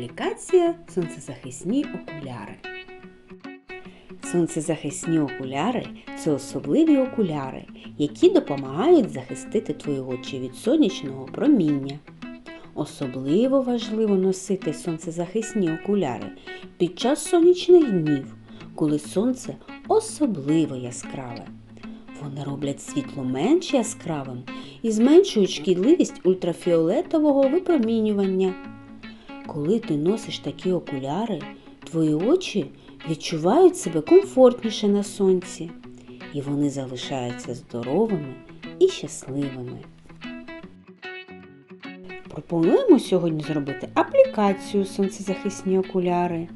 Аплікація сонцезахисні окуляри. Сонцезахисні окуляри це особливі окуляри, які допомагають захистити твої очі від сонячного проміння. Особливо важливо носити сонцезахисні окуляри під час сонячних днів, коли сонце особливо яскраве. Вони роблять світло менш яскравим і зменшують шкідливість ультрафіолетового випромінювання. Коли ти носиш такі окуляри, твої очі відчувають себе комфортніше на сонці, і вони залишаються здоровими і щасливими. Пропонуємо сьогодні зробити аплікацію сонцезахисні окуляри.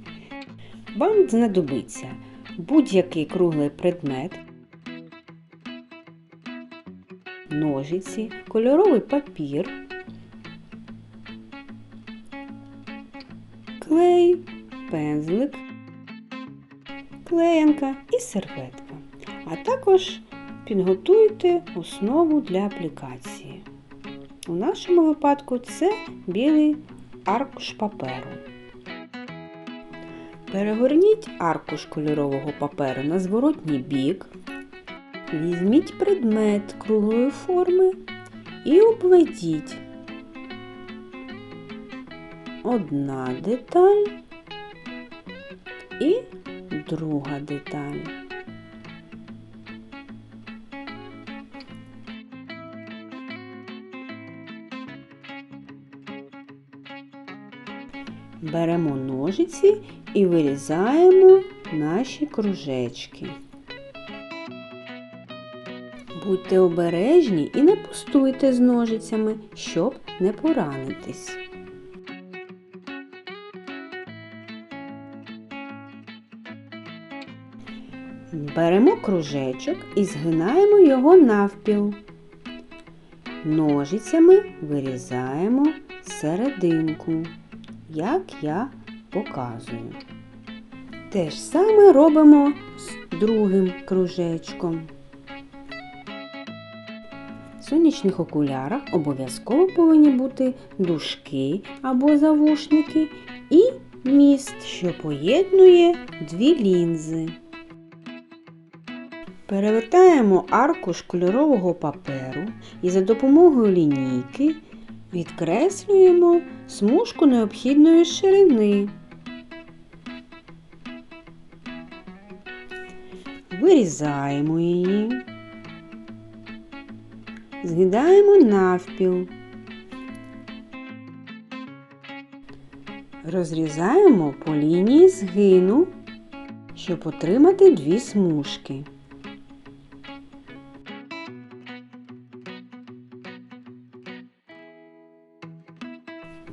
Вам знадобиться будь-який круглий предмет, ножиці, кольоровий папір, пензлик, клеянка і серветка. А також підготуйте основу для аплікації. У нашому випадку це білий аркуш паперу. Перегорніть аркуш кольорового паперу на зворотній бік. Візьміть предмет круглої форми і обведіть одна деталь і друга деталь. Беремо ножиці і вирізаємо наші кружечки. Будьте обережні і не пустуйте з ножицями, щоб не поранитись. Беремо кружечок і згинаємо його навпіл. Ножицями вирізаємо серединку, як я показую. Те ж саме робимо з другим кружечком. В сонячних окулярах обов'язково повинні бути дужки або завушники і міст, що поєднує дві лінзи. Перевертаємо аркуш кольорового паперу і за допомогою лінійки відкреслюємо смужку необхідної ширини. Вирізаємо її, згидаємо навпіл, розрізаємо по лінії згину, щоб отримати дві смужки.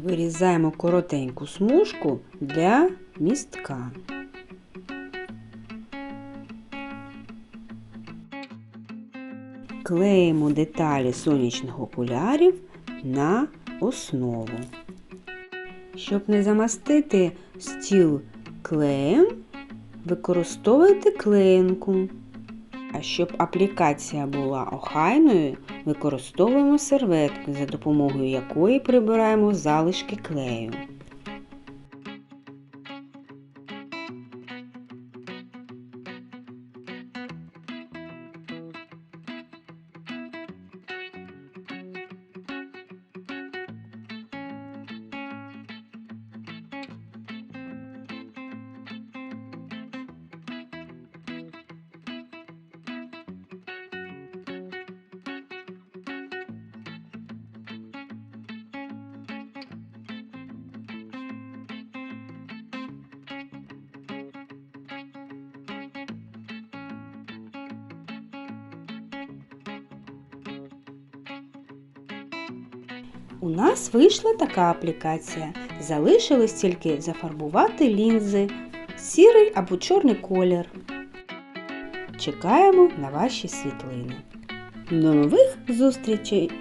Вирізаємо коротеньку смужку для містка. Клеїмо деталі сонячних окулярів на основу. Щоб не замастити стіл клеєм, використовуйте клеєнку. А щоб аплікація була охайною, використовуємо серветку, за допомогою якої прибираємо залишки клею. У нас вийшла така аплікація. Залишилось тільки зафарбувати лінзи, сірий або чорний колір. Чекаємо на ваші світлини. До нових зустрічей!